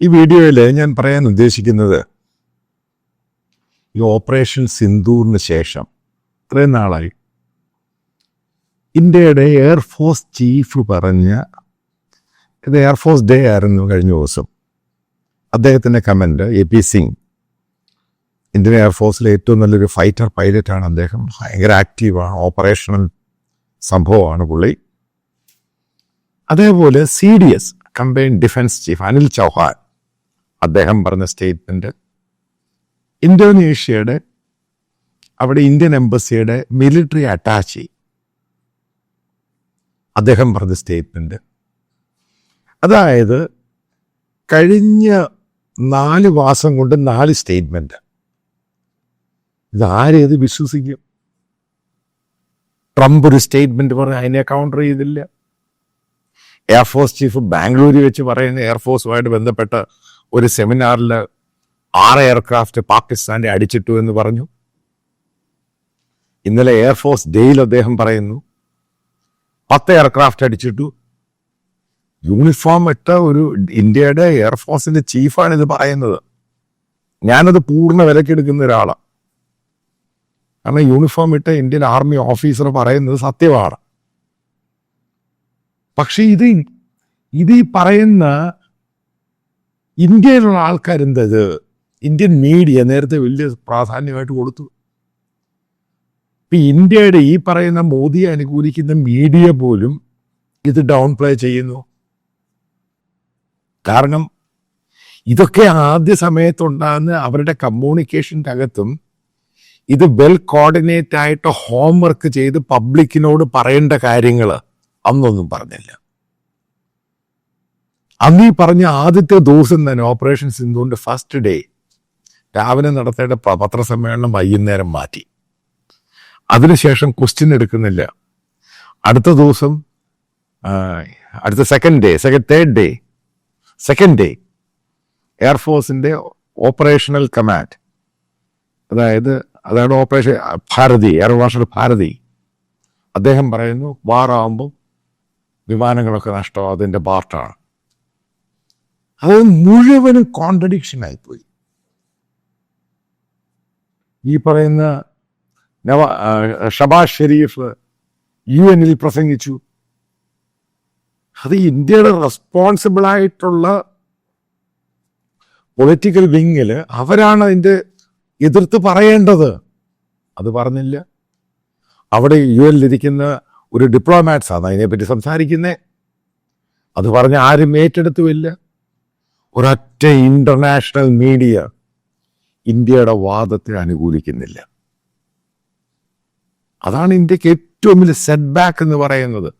ഈ വീഡിയോയിൽ ഞാൻ പറയാൻ ഉദ്ദേശിക്കുന്നത് ഈ ഓപ്പറേഷൻ സിന്ദൂറിന് ശേഷം ഇത്രയും നാളായി. ഇന്ത്യയുടെ എയർഫോഴ്സ് ചീഫ് പറഞ്ഞ ഇത് എയർഫോഴ്സ് ഡേ ആയിരുന്നു കഴിഞ്ഞ ദിവസം. അദ്ദേഹത്തിന്റെ comment A P Singh Indian എയർഫോഴ്സിലെ ഏറ്റവും നല്ലൊരു ഫൈറ്റർ പൈലറ്റാണ് അദ്ദേഹം. ഭയങ്കര ആക്റ്റീവാണ് ഓപ്പറേഷണൽ സംഭവമാണ് പുള്ളി. അതേപോലെ C D S combine defence chief Anil Chauhan അദ്ദേഹം പറഞ്ഞ സ്റ്റേറ്റ്മെന്റ് ഇന്തോനേഷ്യയുടെ അവിടെ ഇന്ത്യൻ എംബസിയുടെ മിലിറ്ററി അറ്റാച്ചി അദ്ദേഹം പറഞ്ഞ സ്റ്റേറ്റ്മെന്റ് അതായത് കഴിഞ്ഞ നാല് മാസം കൊണ്ട് നാല് സ്റ്റേറ്റ്മെന്റ് ഇത് ആരേത് വിശ്വസിക്കും? ട്രംപ് ഒരു സ്റ്റേറ്റ്മെന്റ് പറഞ്ഞ് അതിനെ കൗണ്ടർ ചെയ്തില്ല. എയർഫോഴ്സ് ചീഫ് ബാംഗ്ലൂരിൽ വെച്ച് പറയുന്ന എയർഫോഴ്സുമായിട്ട് ബന്ധപ്പെട്ട ഒരു സെമിനാറിൽ ആറ് എയർക്രാഫ്റ്റ് പാകിസ്ഥാന്റെ അടിച്ചിട്ടു എന്ന് പറഞ്ഞു. ഇന്നലെ എയർഫോഴ്സ് ഡേയിൽ അദ്ദേഹം പറയുന്നു പത്ത് എയർക്രാഫ്റ്റ് അടിച്ചിട്ടു. യൂണിഫോം ഇട്ട ഒരു ഇന്ത്യയുടെ എയർഫോഴ്സിന്റെ ചീഫാണ് ഇത് പറയുന്നത്. ഞാനത് പൂർണ വിലക്കെടുക്കുന്ന ഒരാളാണ് കാരണം യൂണിഫോം ഇട്ട ഇന്ത്യൻ ആർമി ഓഫീസർ പറയുന്നത് സത്യമാണ്. പക്ഷേ ഇത് ഇത് ഈ പറയുന്ന ഇന്ത്യയിലുള്ള ആൾക്കാരെന്തത് ഇന്ത്യൻ മീഡിയ നേരത്തെ വലിയ പ്രാധാന്യമായിട്ട് കൊടുത്തു. ഇപ്പം ഇന്ത്യയുടെ ഈ പറയുന്ന മോദിയെ അനുകൂലിക്കുന്ന മീഡിയ പോലും ഇത് ഡൗൺ പ്ലേ ചെയ്യുന്നു. കാരണം ഇതൊക്കെ ആദ്യ സമയത്തുണ്ടാകുന്ന അവരുടെ കമ്മ്യൂണിക്കേഷന്റെ അകത്തും ഇത് വെൽ കോർഡിനേറ്റ് ആയിട്ട് ഹോംവർക്ക് ചെയ്ത് പബ്ലിക്കിനോട് പറയേണ്ട കാര്യങ്ങൾ അന്നൊന്നും പറഞ്ഞില്ല. അന്ന് ഈ പറഞ്ഞ ആദ്യത്തെ ദിവസം തന്നെ ഓപ്പറേഷൻ സിന്ധുവിന്റെ ഫസ്റ്റ് ഡേ രാവിലെ നടത്തേണ്ട പത്രസമ്മേളനം വൈകുന്നേരം മാറ്റി. അതിനുശേഷം ക്വസ്റ്റ്യൻ എടുക്കുന്നില്ല. അടുത്ത ദിവസം അടുത്ത second day second third day second day എയർഫോഴ്സിന്റെ operational command അതായത് അതാണ് operation Bharti air marshal Bharti. അദ്ദേഹം പറയുന്നു വാറാകുമ്പോൾ വിമാനങ്ങളൊക്കെ നഷ്ടം അതിന്റെ പാർട്ടാണ് അത് മുഴുവനും കോൺട്രഡിക്ഷൻ ആയിപ്പോയി. ഈ പറയുന്ന നവ ഷബാഷ് ഷെരീഫ് യു എനിൽ പ്രസംഗിച്ചു. അത് ഇന്ത്യയുടെ റെസ്പോൺസിബിൾ ആയിട്ടുള്ള പൊളിറ്റിക്കൽ വിങ്ങിൽ അവരാണ് അതിന്റെ എതിർത്ത് പറയേണ്ടത്. അത് പറഞ്ഞില്ല. അവിടെ യു ഇരിക്കുന്ന ഒരു ഡിപ്ലോമാറ്റ്സാണ് അതിനെപ്പറ്റി സംസാരിക്കുന്നത് അത് പറഞ്ഞ് ആരും ഏറ്റെടുത്തുമില്ല. ഒരൊറ്റ ഇന്റർനാഷണൽ മീഡിയ ഇന്ത്യയുടെ വാദത്തെ അനുകൂലിക്കുന്നില്ല. അതാണ് ഇന്ത്യയ്ക്ക് ഏറ്റവും വലിയ സെറ്റ് ബാക്ക് എന്ന് പറയുന്നത്.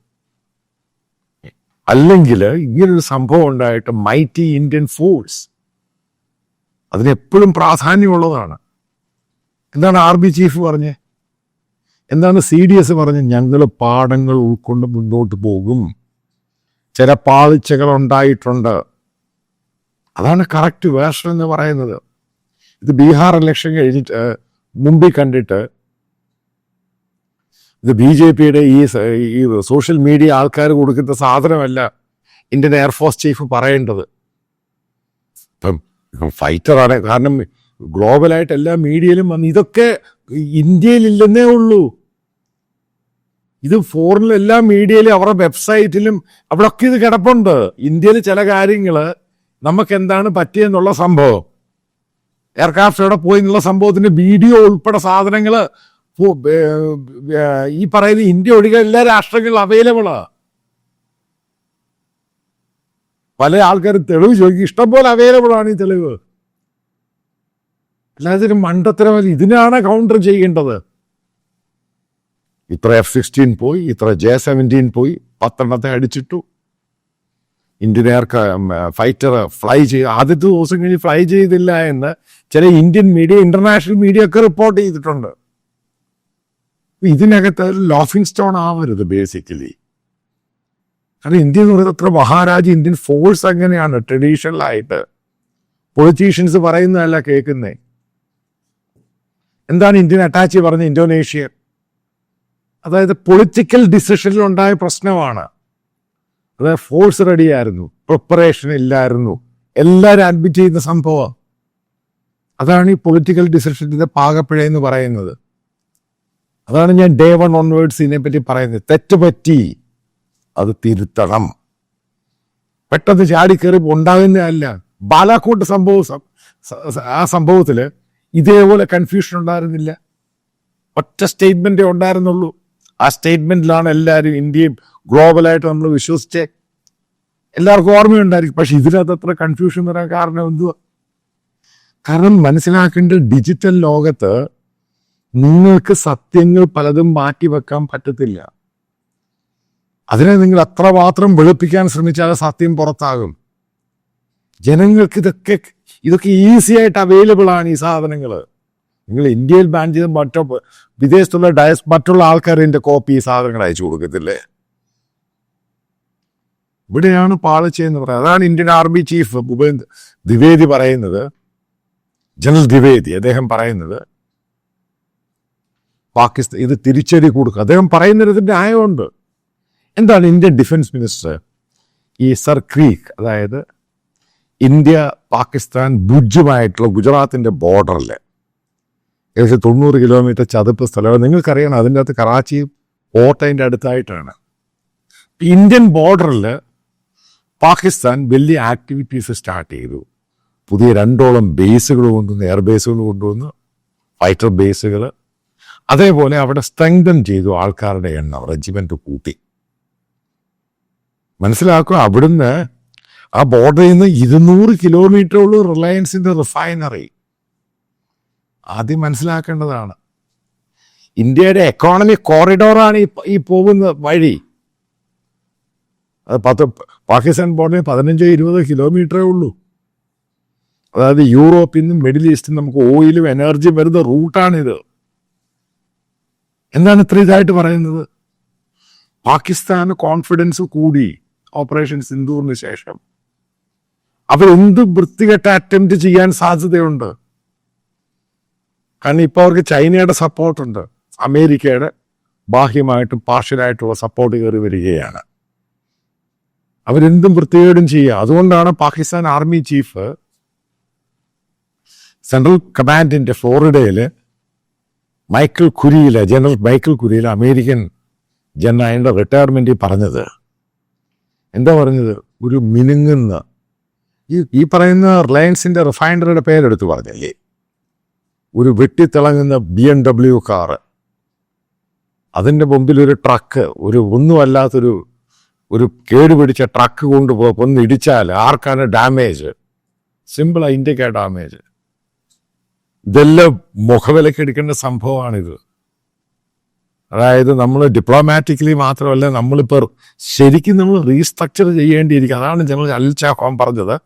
അല്ലെങ്കിൽ ഇങ്ങനൊരു സംഭവം ഉണ്ടായിട്ട് മൈറ്റി ഇന്ത്യൻ ഫോഴ്സ് അതിനെപ്പോഴും പ്രാധാന്യമുള്ളതാണ്. എന്താണ് ആർ ബി ചീഫ് പറഞ്ഞത് എന്താണ് സി ഡി എസ് പറഞ്ഞ്? ഞങ്ങൾ പാഠങ്ങൾ ഉൾക്കൊണ്ട് മുന്നോട്ട് പോകും. ചില പാളിച്ചകൾ ഉണ്ടായിട്ടുണ്ട്. അതാണ് കറക്റ്റ് വേർഷൻ എന്ന് പറയുന്നത്. ഇത് ബീഹാർ ഇലക്ഷൻ കഴിഞ്ഞിട്ട് മുമ്പിൽ കണ്ടിട്ട് ഇത് ബി ജെ പിയുടെ ഈ സോഷ്യൽ മീഡിയ ആൾക്കാർ കൊടുക്കുന്ന സാധനമല്ല ഇന്ത്യൻ എയർഫോഴ്സ് ചീഫ് പറയേണ്ടത്. ഇപ്പം ഫൈറ്ററാണ് കാരണം ഗ്ലോബലായിട്ട് എല്ലാ മീഡിയയിലും വന്ന് ഇതൊക്കെ ഇന്ത്യയിലില്ലെന്നേ ഉള്ളൂ. ഇത് ഫോറിനിൽ എല്ലാ മീഡിയയിലും അവരുടെ വെബ്സൈറ്റിലും അവിടെയൊക്കെ ഇത് കിടപ്പുണ്ട്. ഇന്ത്യയിൽ ചില കാര്യങ്ങൾ നമുക്ക് എന്താണ് പറ്റിയെന്നുള്ള സംഭവം. എയർക്രാഫ്റ്റ് എവിടെ പോയി എന്നുള്ള സംഭവത്തിന്റെ വീഡിയോ ഉൾപ്പെടെ സാധനങ്ങൾ ഈ പറയുന്ന ഇന്ത്യ ഒഴികെ എല്ലാ രാഷ്ട്രങ്ങളിലും അവൈലബിളാണ് പല ആൾക്കാരും തെളിവ് ചോദിക്കും. ഇഷ്ടംപോലെ അവൈലബിൾ ആണ് ഈ തെളിവ്. അല്ലാതെ ഒരു ഇതിനാണ് കൗണ്ടർ ചെയ്യേണ്ടത്. ഇത്ര എഫ് സിക്സ്റ്റീൻ പോയി ഇത്ര ജെ സെവന്റീൻ പോയി പത്തെണ്ണത്തെ അടിച്ചിട്ടു. ഇന്ത്യൻ എയർ ഫൈറ്റർ ഫ്ലൈ ചെയ്ത് ആദ്യത്തെ ദിവസം കഴിഞ്ഞ് ഫ്ലൈ ചെയ്തില്ല എന്ന് ചില ഇന്ത്യൻ മീഡിയ ഇന്റർനാഷണൽ മീഡിയ ഒക്കെ റിപ്പോർട്ട് ചെയ്തിട്ടുണ്ട്. ഇതിനകത്ത് ലോഫിംഗ് സ്റ്റോൺ ആവരുത് ബേസിക്കലി കാരണം ഇന്ത്യ എന്ന് പറയുന്നത് അത്ര മഹാരാജ് ഇന്ത്യൻ ഫോഴ്സ് അങ്ങനെയാണ് ട്രഡീഷണൽ ആയിട്ട്. പൊളിറ്റീഷ്യൻസ് പറയുന്നതല്ല കേൾക്കുന്നേ. എന്താണ് ഇന്ത്യൻ അറ്റാച്ച് പറഞ്ഞ ഇന്തോനേഷ്യ അതായത് പൊളിറ്റിക്കൽ ഡിസിഷനിൽ ഉണ്ടായ പ്രശ്നമാണ്. അതായത് ഫോഴ്സ് റെഡി ആയിരുന്നു. പ്രിപ്പറേഷൻ ഇല്ലായിരുന്നു. എല്ലാവരും അഡ്മിറ്റ് ചെയ്യുന്ന സംഭവം. അതാണ് ഈ പൊളിറ്റിക്കൽ ഡിസിഷന്റെ പാകപ്പിഴ എന്ന് പറയുന്നത്. അതാണ് ഞാൻ ഡേ വൺ ഓൺവേർഡ്സ് ഇതിനെപ്പറ്റി പറയുന്നത്. തെറ്റ് പറ്റി. അത് തിരുത്തണം. പെട്ടെന്ന് ചാടിക്കയറി ഉണ്ടാകുന്നതല്ല. ബാലാക്കോട്ട് സംഭവം ആ സംഭവത്തിൽ ഇതേപോലെ കൺഫ്യൂഷൻ ഉണ്ടായിരുന്നില്ല. ഒറ്റ സ്റ്റേറ്റ്മെന്റേ ഉണ്ടായിരുന്നുള്ളൂ. ആ സ്റ്റേറ്റ്മെന്റിലാണ് എല്ലാവരും ഇന്ത്യയും ഗ്ലോബലായിട്ട് നമ്മൾ വിശ്വസിച്ച് എല്ലാവർക്കും ഓർമ്മയുണ്ടായിരിക്കും. പക്ഷെ ഇതിനകത്ത് അത്ര കൺഫ്യൂഷൻ വരാൻ കാരണം എന്തുവാ? കാരണം മനസ്സിലാക്കേണ്ട ഡിജിറ്റൽ ലോകത്ത് നിങ്ങൾക്ക് സത്യങ്ങൾ പലതും മാറ്റിവെക്കാൻ പറ്റത്തില്ല. അതിനെ നിങ്ങൾ അത്ര മാത്രം വെളുപ്പിക്കാൻ ശ്രമിച്ചാൽ സത്യം പുറത്താകും. ജനങ്ങൾക്ക് ഇതൊക്കെ ഇതൊക്കെ ഈസി ആയിട്ട് അവൈലബിൾ ആണ് ഈ സാധനങ്ങൾ. നിങ്ങൾ ഇന്ത്യയിൽ ബാൻ ചെയ്ത മറ്റോ വിദേശത്തുള്ള ഡയസ് മറ്റുള്ള ആൾക്കാർ എന്റെ കോപ്പി ഈ സാധനങ്ങൾ അയച്ചു കൊടുക്കത്തില്ലേ? ഇവിടെയാണ് പാളിച്ചയെന്ന് പറയുന്നത്. അതാണ് Indian army chief Bhupendra Dwivedi പറയുന്നത്. ജനറൽ ദ്വിവേദി അദ്ദേഹം പറയുന്നത്. പാകിസ്ഥാൻ ഇത് തിരിച്ചടി കൊടുക്കുക. അദ്ദേഹം പറയുന്നതിന്റെ ആയമുണ്ട് എന്താണ് ഇന്ത്യൻ ഡിഫൻസ് മിനിസ്റ്റർ? ഈ സർ ക്രീക്ക് അതായത് ഇന്ത്യ പാകിസ്ഥാൻ ഭുജുമായിട്ടുള്ള ഗുജറാത്തിന്റെ ബോർഡറിൽ ഏകദേശം തൊണ്ണൂറ് കിലോമീറ്റർ ചതുപ്പ് സ്ഥലമാണ് നിങ്ങൾക്കറിയണം അതിന്റെ അകത്ത് കറാച്ചി കോട്ടയിന്റെ അടുത്തായിട്ടാണ്. ഇന്ത്യൻ ബോർഡറിൽ പാകിസ്ഥാൻ വലിയ ആക്ടിവിറ്റീസ് സ്റ്റാർട്ട് ചെയ്തു. പുതിയ രണ്ടോളം ബേസുകൾ കൊണ്ടുവന്ന് എയർ ബേസുകൾ കൊണ്ടുവന്ന് ഫൈറ്റർ ബേസുകൾ അതേപോലെ അവിടെ സ്ട്രെങ്തൻ ചെയ്തു ആൾക്കാരുടെ എണ്ണം റെജിമെന്റ് കൂട്ടി. മനസ്സിലാക്കുക അവിടുന്ന് ആ ബോർഡറിൽ നിന്ന് ഇരുന്നൂറ് കിലോമീറ്റർ ഉള്ളൂ റിലയൻസിന്റെ റിഫൈനറി ആദ്യം മനസ്സിലാക്കേണ്ടതാണ്. ഇന്ത്യയുടെ എക്കോണമി കോറിഡോറാണ് ഈ പോകുന്ന വഴി. അത് പത്ത് പാകിസ്ഥാൻ ബോർഡറിന് പതിനഞ്ചോ ഇരുപതോ കിലോമീറ്ററേ ഉള്ളൂ. അതായത് യൂറോപ്പിൽ നിന്നും മിഡിൽ ഈസ്റ്റിൽ നമുക്ക് ഓയിലും എനർജിയും വരുന്ന റൂട്ടാണിത് എന്താണ് ഇത്ര ഇതായിട്ട് പറയുന്നത്? പാകിസ്ഥാന് കോൺഫിഡൻസ് കൂടി ഓപ്പറേഷൻ സിന്ധൂറിന് ശേഷം. അവരെന്ത് വൃത്തികെട്ട അറ്റംപ്റ്റ് ചെയ്യാൻ സാധ്യതയുണ്ട്? കാരണം ഇപ്പോൾ അവർക്ക് ചൈനയുടെ സപ്പോർട്ടുണ്ട് അമേരിക്കയുടെ ബാഹ്യമായിട്ടും പാർഷ്യലായിട്ടുള്ള സപ്പോർട്ട് കയറി വരികയാണ്. അവരെന്തും വൃത്തികേടും ചെയ്യുക. അതുകൊണ്ടാണ് പാകിസ്ഥാൻ ആർമി ചീഫ് സെൻട്രൽ കമാൻഡിന്റെ ഫ്ലോറിഡയിൽ Michael Kurilla general Michael Kurilla American general അതിന്റെ റിട്ടയർമെന്റിൽ പറഞ്ഞത്. എന്താ പറഞ്ഞത്? ഒരു മിനുങ്ങുന്ന ഈ ഈ പറയുന്ന റിലയൻസിന്റെ റിഫൈനറിയുടെ പേരെടുത്ത് പറഞ്ഞല്ലേ? ഒരു വെട്ടിത്തിളങ്ങുന്ന ബി എം ഡബ്ല്യു കാറ്. അതിന്റെ മുമ്പിൽ ഒരു ട്രക്ക് ഒരു ഒന്നുമല്ലാത്തൊരു ഒരു കേടുപിടിച്ച ട്രക്ക് കൊണ്ടുപോ ഒന്ന് ഇടിച്ചാൽ ആർക്കാണ് ഡാമേജ് സിമ്പിളാണ് ഇന്ത്യക്കാ ഡാമേജ് ഇതെല്ലാം മുഖവിലക്ക് എടുക്കേണ്ട സംഭവമാണിത്. അതായത് നമ്മൾ ഡിപ്ലോമാറ്റിക്കലി മാത്രമല്ല നമ്മളിപ്പോൾ ശരിക്കും നമ്മൾ റീസ്ട്രക്ചർ ചെയ്യേണ്ടിയിരിക്കും അതാണ് ജനറൽ അൽ ചാഹോം പറഞ്ഞത്.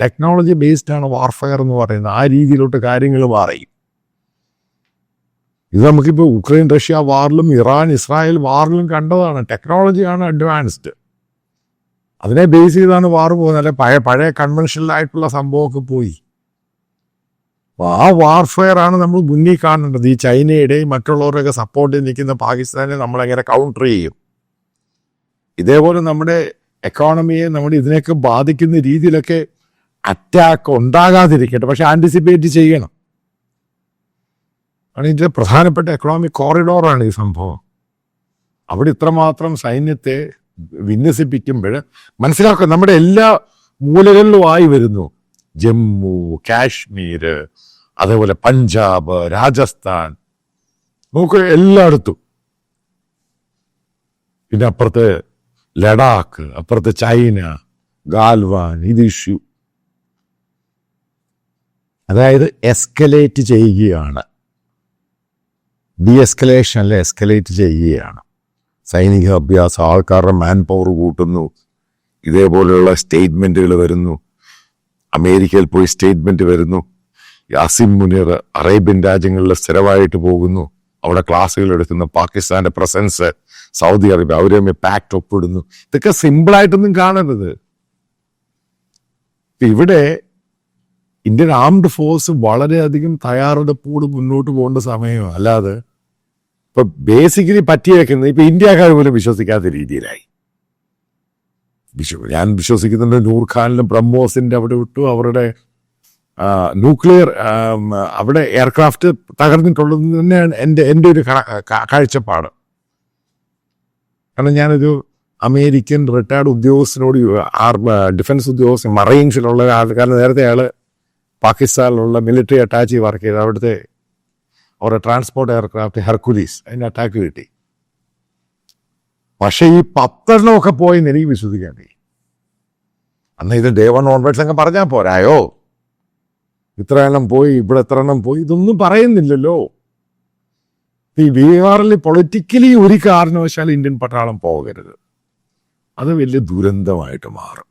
ടെക്നോളജി ബേസ്ഡ് ആണ് വാർഫെയർ എന്ന് പറയുന്നത്. ആ രീതിയിലോട്ട് കാര്യങ്ങൾ മാറി. ഇത് നമുക്കിപ്പോൾ ഉക്രൈൻ റഷ്യ വാറിലും ഇറാൻ ഇസ്രായേൽ വാറിലും കണ്ടതാണ്. ടെക്നോളജിയാണ് അഡ്വാൻസ്ഡ് അതിനെ ബേസ് ചെയ്താണ് വാർ പോകുന്നത്. അല്ലെ പഴയ പഴയ കൺവെൻഷണൽ ആയിട്ടുള്ള സംഭവമൊക്കെ പോയി. ആ വാർഫെയർ ആണ് നമ്മൾ മുന്നിൽ കാണേണ്ടത്. ഈ ചൈനയുടെയും മറ്റുള്ളവരുടെയൊക്കെ സപ്പോർട്ടിൽ നിൽക്കുന്ന പാകിസ്ഥാനെ നമ്മളെങ്ങനെ കൗണ്ടർ ചെയ്യും? ഇതേപോലെ നമ്മുടെ എക്കോണമിയെ നമ്മുടെ ഇതിനെയൊക്കെ ബാധിക്കുന്ന രീതിയിലൊക്കെ അറ്റാക്ക് ഉണ്ടാകാതിരിക്കട്ടെ. പക്ഷെ ആന്റിസിപ്പേറ്റ് ചെയ്യണം. ആണ് ഇതിലെ പ്രധാനപ്പെട്ട എക്കണോമിക് കോറിഡോറാണ് ഈ സംഭവം. അവിടെ ഇത്രമാത്രം സൈന്യത്തെ വിന്യസിപ്പിക്കുമ്പോൾ മനസ്സിലാക്കുക നമ്മുടെ എല്ലാ മൂലകളിലുമായി വരുന്നു. ജമ്മു കാശ്മീർ അതേപോലെ പഞ്ചാബ് രാജസ്ഥാൻ. നമുക്ക് എല്ലായിടത്തും. പിന്നെ അപ്പുറത്ത് ലഡാക്ക് അപ്പുറത്ത് ചൈന ഗാൽവാൻ ഇത് ഇഷ്യൂ അതായത് എസ്കലേറ്റ് ചെയ്യുകയാണ്. ഡി എസ്കലേഷൻ അല്ലെ എസ്കലേറ്റ് ചെയ്യുകയാണ്. സൈനിക അഭ്യാസം ആൾക്കാരുടെ മാൻ പവർ കൂട്ടുന്നു ഇതേപോലെയുള്ള സ്റ്റേറ്റ്മെന്റുകൾ വരുന്നു. അമേരിക്കയിൽ പോയി സ്റ്റേറ്റ്മെന്റ് വരുന്നു. യാസിം മുനീർ അറേബ്യൻ രാജ്യങ്ങളിൽ സ്ഥിരമായിട്ട് പോകുന്നു. അവിടെ ക്ലാസ്സുകൾ എടുക്കുന്നു. പാകിസ്ഥാന്റെ പ്രസൻസ് സൗദി അറേബ്യ അവരെ പാക്ട് ഒപ്പിടുന്നു. ഇതൊക്കെ സിമ്പിളായിട്ടൊന്നും കാണരുത്. ഇവിടെ ഇന്ത്യൻ ആംഡ് ഫോഴ്സ് വളരെയധികം തയ്യാറെടുപ്പോട് മുന്നോട്ട് പോകേണ്ട സമയമാണ് അല്ലാതെ ഇപ്പൊ ബേസിക്കലി പറ്റി വെക്കുന്നത് ഇപ്പൊ ഇന്ത്യക്കാർ പോലും വിശ്വസിക്കാത്ത രീതിയിലായി. വിശ്വ ഞാൻ വിശ്വസിക്കുന്നുണ്ട് നൂർഖാനിലും ബ്രഹ്മോസിന്റെ അവിടെ വിട്ടു അവരുടെ ന്യൂക്ലിയർ അവിടെ എയർക്രാഫ്റ്റ് തകർന്നിട്ടുള്ളത് തന്നെയാണ് എന്റെ എന്റെ ഒരു കാഴ്ചപ്പാട്. കാരണം ഞാനൊരു അമേരിക്കൻ റിട്ടയർഡ് ഉദ്യോഗസ്ഥനോട് ആർ ഡിഫൻസ് ഉദ്യോഗസ്ഥൻ മറൈൻസിലുള്ള ആൾക്കാരെ നേരത്തെ അയാൾ പാകിസ്ഥാനിലുള്ള മിലിറ്ററി അറ്റാച്ച് വർക്ക് ചെയ്ത് അവിടുത്തെ അവരുടെ ട്രാൻസ്പോർട്ട് എയർക്രാഫ്റ്റ് ഹെർക്കുലീസ് അതിന് അറ്റാക്ക് കിട്ടി. പക്ഷേ ഈ പത്തെണ്ണമൊക്കെ പോയെന്ന് എനിക്ക് വിശ്വസിക്കാൻ കഴിയും. അന്ന് ഇത് ഡേ വൺ ഓൺവേഡ്സ് അങ്ങ് പറഞ്ഞാൽ പോരായോ ഇത്ര എണ്ണം പോയി ഇവിടെ എത്ര എണ്ണം പോയി ഇതൊന്നും പറയുന്നില്ലല്ലോ. ഈ ബീഹാറിൽ പൊളിറ്റിക്കലി ഒരു കാരണവശാലും ഇന്ത്യൻ പട്ടാളം പോകരുത്. അത് വലിയ ദുരന്തമായിട്ട് മാറും.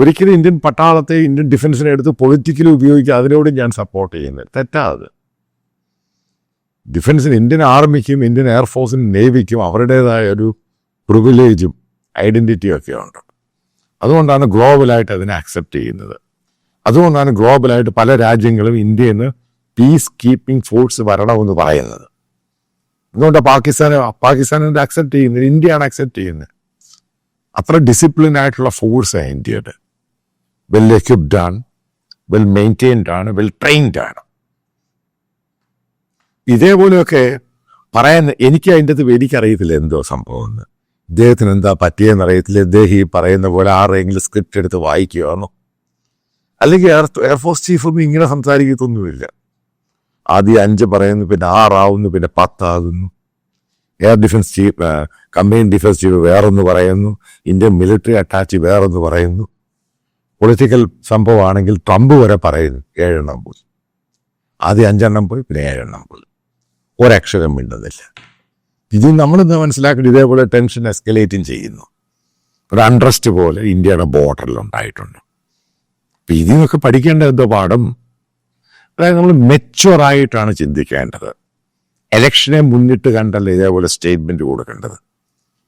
ഒരിക്കലും ഇന്ത്യൻ പട്ടാളത്തെ ഇന്ത്യൻ ഡിഫൻസിനെ എടുത്ത് പൊളിറ്റിക്കലി ഉപയോഗിക്കുക അതിനോട് ഞാൻ സപ്പോർട്ട് ചെയ്യുന്നത് തെറ്റാത് ഡിഫൻസിന് ഇന്ത്യൻ ആർമിക്കും ഇന്ത്യൻ എയർഫോഴ്സിനും നേവിക്കും അവരുടേതായ ഒരു പ്രിവിലേജും ഐഡന്റിറ്റിയും ഒക്കെ ഉണ്ട്. അതുകൊണ്ടാണ് ഗ്ലോബലായിട്ട് അതിനെ അക്സെപ്റ്റ് ചെയ്യുന്നത്. അതുകൊണ്ടാണ് ഗ്ലോബലായിട്ട് പല രാജ്യങ്ങളും ഇന്ത്യയിൽ നിന്ന് പീസ് കീപ്പിംഗ് ഫോഴ്സ് വരണമെന്ന് പറയുന്നത്. അതുകൊണ്ട് പാകിസ്ഥാൻ പാകിസ്ഥാനെ അക്സെപ്റ്റ് ചെയ്യുന്നത്? ഇന്ത്യയാണ് അക്സെപ്റ്റ് ചെയ്യുന്നത്. അത്ര ഡിസിപ്ലിൻ ആയിട്ടുള്ള ഫോഴ്സാണ് ഇന്ത്യയുടെ. വെൽ എക്യുപ്ഡ് ആണ് വെൽ മെയിന്റെയിൻഡ് ആണ് വെൽ ട്രെയിൻഡ് ആണ്. ഇതേപോലെയൊക്കെ പറയാൻ എനിക്ക് അതിന്റെ അത് എനിക്കറിയത്തില്ല എന്തോ സംഭവം എന്ന്. ഇദ്ദേഹത്തിന് എന്താ പറ്റിയെന്ന് അറിയത്തില്ല. ഇദ്ദേഹം ഈ പറയുന്ന പോലെ ആരെങ്കിലും സ്ക്രിപ്റ്റ് എടുത്ത് വായിക്കുകയാണോ അല്ലെങ്കിൽ എയർ എയർഫോഴ്സ് ചീഫൊന്നും ഇങ്ങനെ സംസാരിക്കത്തൊന്നുമില്ല. ആദ്യം അഞ്ച് പറയുന്നു പിന്നെ ആറാവുന്നു പിന്നെ പത്താകുന്നു. Air defence chief combine defence chief വേറൊന്ന് പറയുന്നു. ഇന്ത്യൻ മിലിറ്ററി അറ്റാച്ച് വേറൊന്ന് പറയുന്നു. പൊളിറ്റിക്കൽ സംഭവമാണെങ്കിൽ ട്രംപ് വരെ പറയുന്നു ഏഴെണ്ണം പോയി. ആദ്യം അഞ്ചെണ്ണം പോയി പിന്നെ ഏഴെണ്ണം പോയി. ഒരക്ഷരം മിണ്ടുന്നില്ല. ഇത് നമ്മളിന്ന് മനസ്സിലാക്കിയിട്ട് ഇതേപോലെ ടെൻഷൻ എസ്കലേറ്റും ചെയ്യുന്നു. ഒരു അൺട്രസ്റ്റ് പോലെ ഇന്ത്യയുടെ ബോർഡറിൽ ഉണ്ടായിട്ടുണ്ട്. അപ്പം ഇതിൽ നിന്നൊക്കെ പഠിക്കേണ്ട എന്തോ പാഠം? അതായത് നമ്മൾ മെച്ചുവർ ആയിട്ടാണ് ചിന്തിക്കേണ്ടത്. എലക്ഷനെ മുന്നിട്ട് കണ്ടല്ല ഇതേപോലെ സ്റ്റേറ്റ്മെന്റ് കൊടുക്കേണ്ടത്.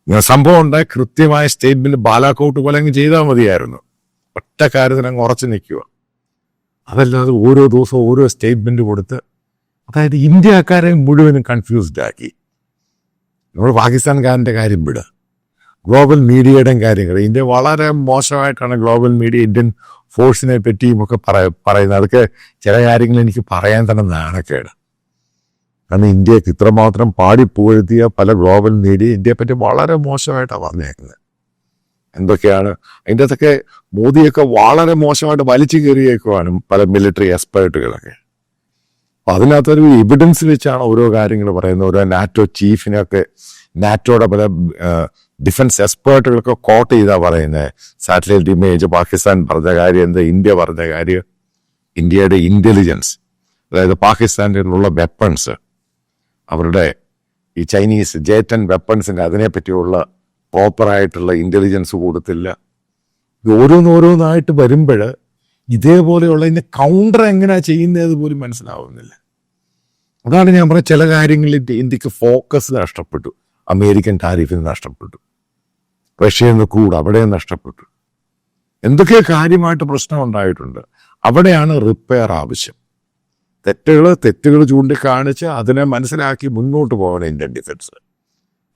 ഇങ്ങനെ സംഭവം ഉണ്ടായി കൃത്യമായ സ്റ്റേറ്റ്മെന്റ് ബാലാക്കോട്ട് പോലെ അങ്ങ് ചെയ്താൽ മതിയായിരുന്നു. ഒറ്റ കാര്യത്തിന് അങ്ങ് ഉറച്ചു നിൽക്കുക. അതല്ലാതെ ഓരോ ദിവസവും ഓരോ സ്റ്റേറ്റ്മെന്റ് കൊടുത്ത് അതായത് ഇന്ത്യക്കാരെ മുഴുവനും കൺഫ്യൂസ്ഡ് ആക്കി. നമ്മൾ പാകിസ്ഥാൻകാരന്റെ കാര്യം വിടുക ഗ്ലോബൽ മീഡിയയുടെയും കാര്യങ്ങൾ. ഇന്ത്യ വളരെ മോശമായിട്ടാണ് ഗ്ലോബൽ മീഡിയ ഇന്ത്യൻ ഫോഴ്സിനെ പറ്റിയും ഒക്കെ പറയ പറയുന്നത്. അതൊക്കെ ചില കാര്യങ്ങൾ എനിക്ക് പറയാൻ തന്നെ നാണക്കേട്. കാരണം ഇന്ത്യയ്ക്ക് ഇത്രമാത്രം പാടി പല ഗ്ലോബൽ മീഡിയ ഇന്ത്യയെ പറ്റി വളരെ മോശമായിട്ടാണ് പറഞ്ഞേക്കുന്നത്. എന്തൊക്കെയാണ്? അതിന്റെ അകത്തൊക്കെ മോദിയൊക്കെ വളരെ മോശമായിട്ട് വലിച്ചു കയറിയേക്കുവാണ് പല മിലിറ്ററി എക്സ്പേർട്ടുകളൊക്കെ അപ്പൊ അതിനകത്തൊരു എവിഡൻസ് വെച്ചാണ് ഓരോ കാര്യങ്ങൾ പറയുന്നത്. ഓരോ നാറ്റോ ചീഫിനൊക്കെ നാറ്റോയുടെ പല ഡിഫൻസ് എക്സ്പേർട്ടുകളൊക്കെ കോട്ട് ചെയ്താ പറയുന്നത്. സാറ്റലൈറ്റ് ഇമേജ് പാകിസ്ഥാൻ പറഞ്ഞ കാര്യം എന്താ? ഇന്ത്യ പറഞ്ഞ കാര്യം? ഇന്ത്യയുടെ ഇന്റലിജൻസ് അതായത് പാകിസ്ഥാനിലുള്ള വെപ്പൺസ് അവരുടെ ഈ ചൈനീസ് ജേറ്റൻ വെപ്പൺസിന്റെ അതിനെപ്പറ്റിയുള്ള പ്രോപ്പറായിട്ടുള്ള ഇന്റലിജൻസ് കൊടുത്തില്ല. ഇത് ഓരോന്നോരോന്നായിട്ട് വരുമ്പോൾ ഇതേപോലെയുള്ള ഇതിന്റെ കൗണ്ടർ എങ്ങനെയാ ചെയ്യുന്നത് പോലും മനസ്സിലാവുന്നില്ല. അതാണ് ഞാൻ പറഞ്ഞ ചില കാര്യങ്ങളിൽ ഇന്ത്യയ്ക്ക് ഫോക്കസ് നഷ്ടപ്പെട്ടു. അമേരിക്കൻ ടാരിഫിന് നഷ്ടപ്പെട്ടു. റഷ്യയിൽ നിന്ന് കൂടെ അവിടെ നഷ്ടപ്പെട്ടു. എന്തൊക്കെ കാര്യമായിട്ട് പ്രശ്നം ഉണ്ടായിട്ടുണ്ട്. അവിടെയാണ് റിപ്പയർ ആവശ്യം. തെറ്റുകൾ തെറ്റുകൾ ചൂണ്ടിക്കാണിച്ച് അതിനെ മനസ്സിലാക്കി മുന്നോട്ട് പോകണം ഇന്ത്യൻ ഡിഫൻസ്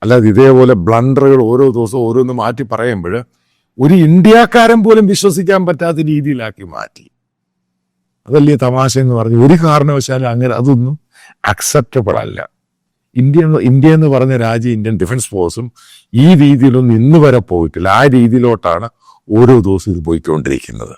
അല്ലാതെ ഇതേപോലെ ബ്ലണ്ടറുകൾ ഓരോ ദിവസവും ഓരോന്ന് മാറ്റി പറയുമ്പോൾ ഒരു ഇന്ത്യക്കാരൻ പോലും വിശ്വസിക്കാൻ പറ്റാത്ത രീതിയിലാക്കി മാറ്റി. അതല്ലേ തമാശ എന്ന് പറഞ്ഞു ഒരു കാരണവശാലും അങ്ങനെ അതൊന്നും അക്സെപ്റ്റബിൾ അല്ല. ഇന്ത്യ ഇന്ത്യ എന്ന് പറഞ്ഞ രാജ്യം ഇന്ത്യൻ ഡിഫൻസ് ഫോഴ്സും ഈ രീതിയിലൊന്നും ഇന്ന് വരെ പോയിട്ടില്ല. ആ രീതിയിലോട്ടാണ് ഓരോ ദിവസവും ഇത് പോയിക്കൊണ്ടിരിക്കുന്നത്.